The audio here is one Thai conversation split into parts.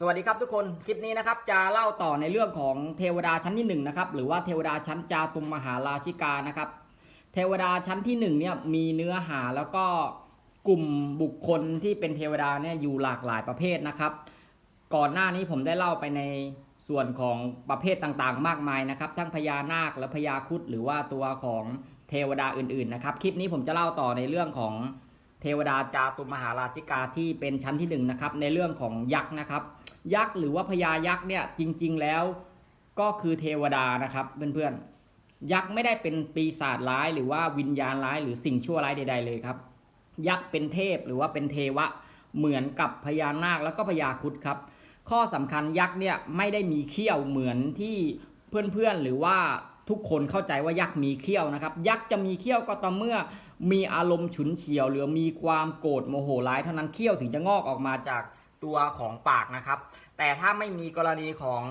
สวัสดีครับทุกคนคลิปนี้นะครับจะเล่าต่อในเรื่องของเทวดาชั้นที่หนึ่งนะครับหรือว่าเทวดาชั้นจาตุมมหาราชิกานะครับ เทวดาชั้นที่หนึ่งเนี่ยมีเนื้อหาแล้วก็กลุ่มบุคคลที่เป็นเทวดาเนี่ยอยู่หลากหลายประเภทนะครับ ก่อนหน้านี้ผมได้เล่าไปในส่วนของประเภทต่างๆ มากมายนะครับ ทั้งพญานาคและพญาครุดหรือว่าตัวของเทวดาอื่นๆนะครับคลิปนี้ผมจะเล่าต่อในเรื่องของเทวดาจาตุมมหาราชิกาที่เป็นชั้นที่หนึ่งนะครับในเรื่องของยักษ์นะครับ ยักษ์หรือว่าพญายักษ์เนี่ยจริง ๆ แล้วก็คือเทวดานะครับเพื่อนๆยักษ์ไม่ได้เป็นปีศาจร้าย หรือว่าวิญญาณร้ายหรือสิ่งชั่วร้ายใด ๆ เลยครับ ยักษ์เป็นเทพหรือว่าเป็นเทวะเหมือนกับพญานาคแล้วก็พญาครุฑครับ ข้อสำคัญยักษ์เนี่ยไม่ได้มีเขี้ยวเหมือนที่เพื่อนๆหรือว่าทุกคนเข้าใจว่ายักษ์มีเขี้ยวนะครับ ยักษ์จะมีเขี้ยวก็ต่อเมื่อมีอารมณ์ฉุนเฉียว หรือมีความโกรธโมโหร้ายเท่านั้นเขี้ยวถึงจะงอกออกมาจาก ตัวของปากนะครับ แต่ถ้าไม่มีกรณีของ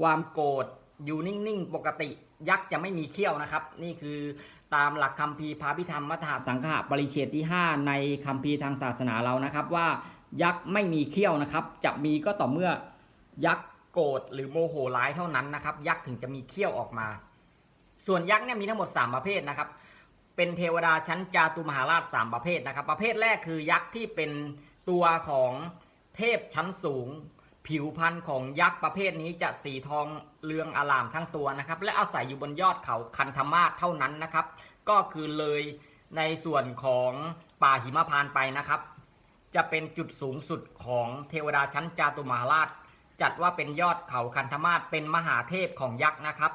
ความโกรธอยู่นิ่งๆ ปกติยักษ์จะไม่มีเขี้ยวนะครับ นี่คือตามหลักคัมภีร์พระพิธรรมมัทหสังฆะปริเชตที่ 5 ในคัมภีร์ทางศาสนาเรานะครับ ว่ายักษ์ไม่มีเขี้ยวนะครับ จะมีก็ต่อเมื่อยักษ์โกรธหรือโมโหร้ายเท่านั้นนะครับ ยักษ์ถึงจะมีเขี้ยวออกมา ส่วนยักษ์เนี่ยมีทั้งหมด 3 ประเภทนะครับ เป็นเทวดาชั้นจาตุมหาราช 3 ประเภทนะครับ ประเภทแรกคือยักษ์ที่เป็นตัวของ เทพชั้นสูง ผิวพรรณของยักษ์ประเภทนี้จะสีทองเรืองอลามทั้งตัวนะครับ และอาศัยอยู่บนยอดเขาคันธมาศเท่านั้นนะครับ ก็คือเลยในส่วนของป่าหิมพานไปนะครับ จะเป็นจุดสูงสุดของเทวดาชั้นจาตุมหาราช จัดว่าเป็นยอดเขาคันธมาศเป็นมหาเทพของยักษ์นะครับ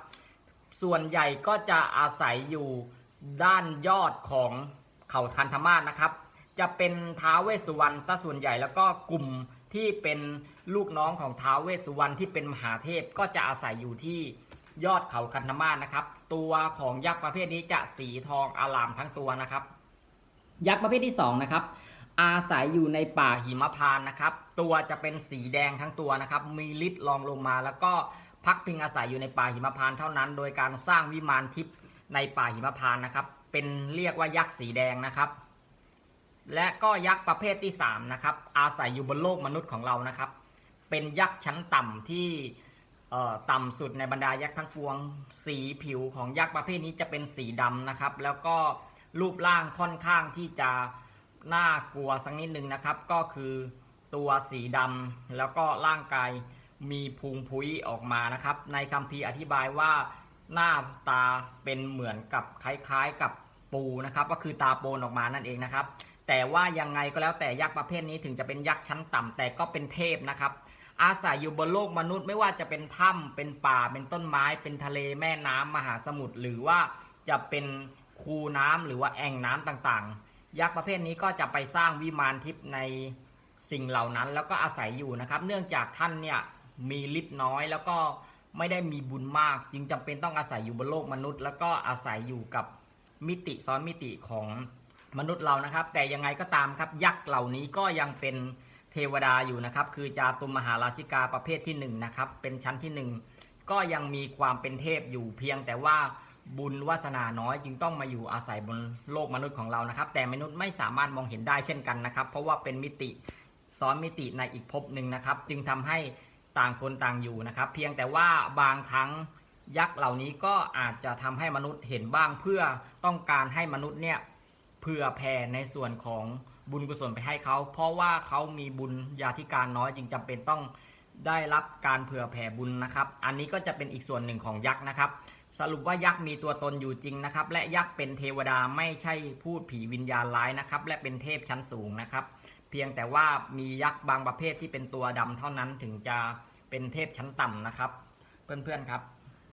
ส่วนใหญ่ก็จะอาศัยอยู่ด้านยอดของเขาคันธมาศนะครับ จะเป็นท้าวเวสสุวรรณซะส่วนใหญ่แล้วก็กลุ่มที่เป็นลูกน้องของท้าวเวสสุวรรณที่เป็นมหาเทพก็จะอาศัยอยู่ที่ยอดเขาคันธมาศนะครับ ตัวของยักษ์ประเภทนี้จะสีทองอลามทั้งตัวนะครับ ยักษ์ประเภทที่สองนะครับอาศัยอยู่ในป่าหิมพานนะครับ ตัวจะเป็นสีแดงทั้งตัวนะครับ มีฤทธิ์รองลงมา แล้วก็พักพิงอาศัยอยู่ในป่าหิมพานเท่านั้น โดยการสร้างวิมานทิพย์ในป่าหิมพานนะครับ เป็นเรียกว่ายักษ์สีแดงนะครับ และก็ยักษ์ประเภทที่สามนะครับอาศัยอยู่บนโลกมนุษย์ของเรานะครับ เป็นยักษ์ชั้นต่ำที่เอ่อต่ำสุดในบรรดายักษ์ทั้งปวง สีผิวของยักษ์ประเภทนี้จะเป็นสีดำนะครับ แล้วก็รูปร่างค่อนข้างที่จะน่ากลัวสักนิดนึงนะครับ ก็คือตัวสีดำแล้วก็ร่างกายมีพุงพุ้ยออกมานะครับ ในคัมภีร์อธิบายว่าหน้าตาเป็นเหมือนกับคล้ายๆกับปูนะครับ ก็คือตาโปนออกมานั่นเองนะครับ แต่ว่ายังไงก็แล้วแต่ยักษ์ประเภทนี้ถึงจะเป็นยักษ์ชั้นต่ำแต่ก็เป็นเทพนะครับ อาศัยอยู่บนโลกมนุษย์ไม่ว่าจะเป็นถ้ำเป็นป่าเป็นต้นไม้ เป็นทะเลแม่น้ำมหาสมุทรหรือว่าจะเป็นคูน้ำหรือว่าแอ่งน้ำต่างๆ ยักษ์ประเภทนี้ก็จะไปสร้างวิมานทิพย์ในสิ่งเหล่านั้น แล้วก็อาศัยอยู่นะครับ เนื่องจากท่านเนี่ยมีฤทธิ์น้อยแล้วก็ไม่ได้มีบุญมาก จึงจำเป็นต้องอาศัยอยู่บนโลกมนุษย์ แล้วก็อาศัยอยู่กับมิติซ้อนมิติของ มนุษย์เรานะครับ แต่ยังไงก็ตามครับยักษ์เหล่านี้ก็ยังเป็นเทวดาอยู่นะครับ คือจาตุมมหาราชิกาประเภทที่หนึ่งนะครับเป็นชั้นที่หนึ่งก็ยังมีความเป็นเทพอยู่เพียงแต่ว่าบุญวาสนาน้อยจึงต้องมาอยู่อาศัยบนโลกมนุษย์ของเรานะครับ แต่มนุษย์ไม่สามารถมองเห็นได้เช่นกันนะครับ เพราะว่าเป็นมิติซ้อนมิติในอีกภพหนึ่งนะครับ จึงทำให้ต่างคนต่างอยู่นะครับ เพียงแต่ว่าบางครั้งยักษ์เหล่านี้ก็อาจจะทำให้มนุษย์เห็นบ้างเพื่อต้องการให้มนุษย์เนี่ย ผื่อแผ่ในส่วนของบุญกุศลไปให้เขา เพราะว่าเขามีบุญญาธิการน้อยจึงจำเป็นต้องได้รับการเผื่อแผ่บุญนะครับ อันนี้ก็จะเป็นอีกส่วนหนึ่งของยักษ์นะครับ สรุปว่ายักษ์มีตัวตนอยู่จริงนะครับ และยักษ์เป็นเทวดาไม่ใช่พูดผีวิญญาณร้ายนะครับ และเป็นเทพชั้นสูงนะครับ เพียงแต่ว่ามียักษ์บางประเภทที่เป็นตัวดำเท่านั้นถึงจะเป็นเทพชั้นต่ำนะครับ เพื่อนๆครับ